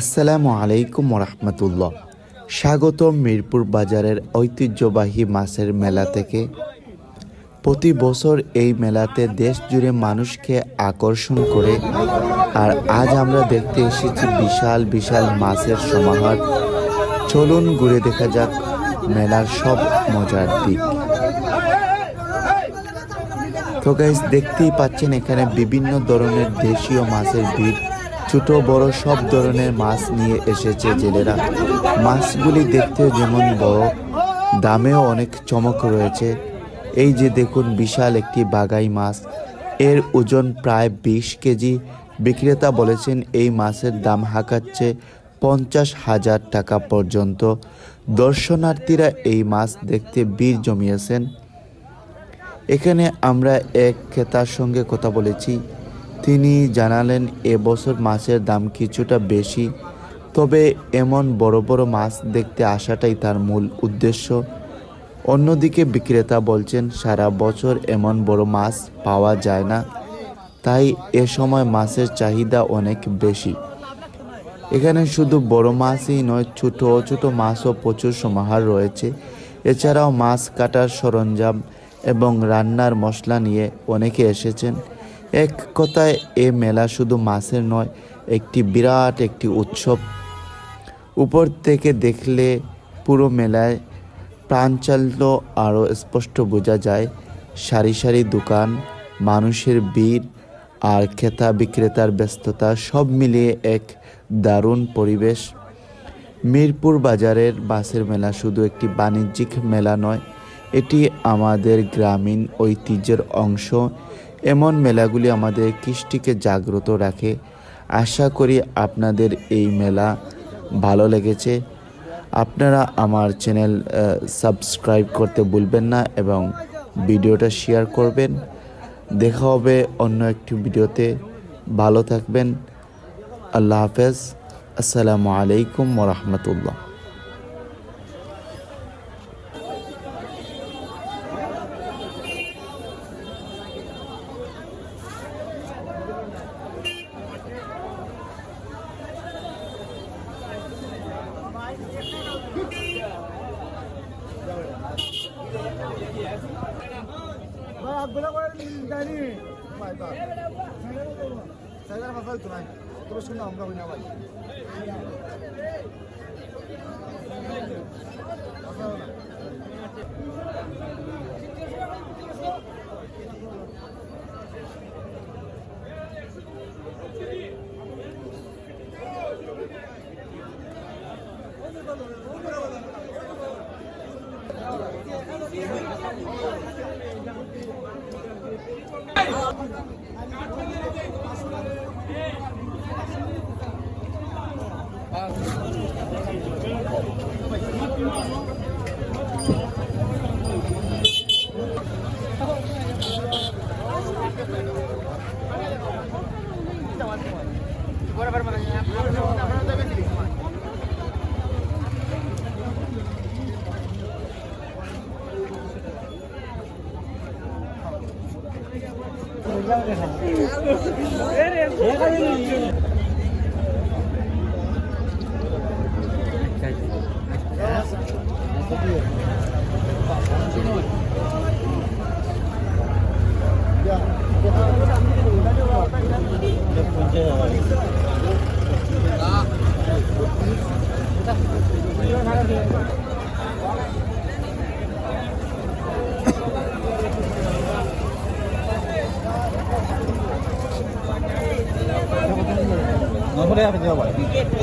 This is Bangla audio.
আসসালামু আলাইকুম রহমতুল্লাহ স্বাগতম মিরপুর বাজারের ঐতিহ্যবাহী মাছের মেলা থেকে। প্রতি বছর এই মেলাতে দেশ জুড়ে মানুষকে আকর্ষণ করে। আর আজ আমরা দেখতে এসেছি বিশাল বিশাল মাছের সমাহার। চলুন ঘুরে দেখা যাক মেলার সব মজার দিক। তো গাইজ দেখতেই পাচ্ছেন এখানে বিভিন্ন ধরনের দেশীয় মাছের ভিড়। ছোট, বড় সব ধরনের মাছ নিয়ে এসেছে জেলেরা। মাছগুলি দেখতেও যেমন বড়, দামেও অনেক চমক রয়েছে। এই যে দেখুন, বিশাল একটি বাগাই মাছ। এর ওজন প্রায় বিশ কেজি। বিক্রেতা বলেছেন এই মাছের দাম হাঁকাচ্ছে পঞ্চাশ হাজার টাকা পর্যন্ত। দর্শনার্থীরা এই মাছ দেখতে বীর জমিয়েছেন। এখানে আমরা এক ক্রেতার সঙ্গে কথা বলেছি। তিনি জানালেন এবছর মাছের দাম কিছুটা বেশি, তবে এমন বড় বড় মাছ দেখতে আসাটাই তার মূল উদ্দেশ্য। অন্যদিকে বিক্রেতা বলছেন, সারা বছর এমন বড় মাছ পাওয়া যায় না, তাই এ সময় মাছের চাহিদা অনেক বেশি। এখানে শুধু বড় মাছই নয়, ছোট ছোট মাছও প্রচুর সমাহার রয়েছে। এছাড়াও মাছ কাটার সরঞ্জাম এবং রান্নার মশলা নিয়ে অনেকে এসেছেন। এক কথায়, এ মেলা শুধু মাছের নয়, একটি বিরাট একটি উৎসব। উপর থেকে দেখলে পুরো মেলায় প্রাণচাল্য আরও স্পষ্ট বোঝা যায়। সারি সারি দোকান, মানুষের ভিড় আর ক্রেতা বিক্রেতার ব্যস্ততা সব মিলিয়ে এক দারুণ পরিবেশ। মিরপুর বাজারের বাসের মেলা শুধু একটি বাণিজ্যিক মেলা নয় এটি আমাদের গ্রামীণ ঐতিহ্যের অংশ। এমন মেলাগুলি আমাদের কৃষ্টিকে জাগ্রত রাখে। আশা করি আপনাদের এই মেলা ভালো লেগেছে। আপনারা আমার চ্যানেল সাবস্ক্রাইব করতে ভুলবেন না এবং ভিডিওটা শেয়ার করবেন। দেখা হবে অন্য একটি ভিডিওতে। ভালো থাকবেন। আল্লাহ হাফেজ। আসসালামু আলাইকুম ওরহমতুল্লাহ হাতগুলো করে দেয়নি সাইদার কথা হইতো নাই তোর শুনে আমরা হই না ভাই কথা Ahora, para, para, para, 你讲的啥？哎，你，你的。Yang.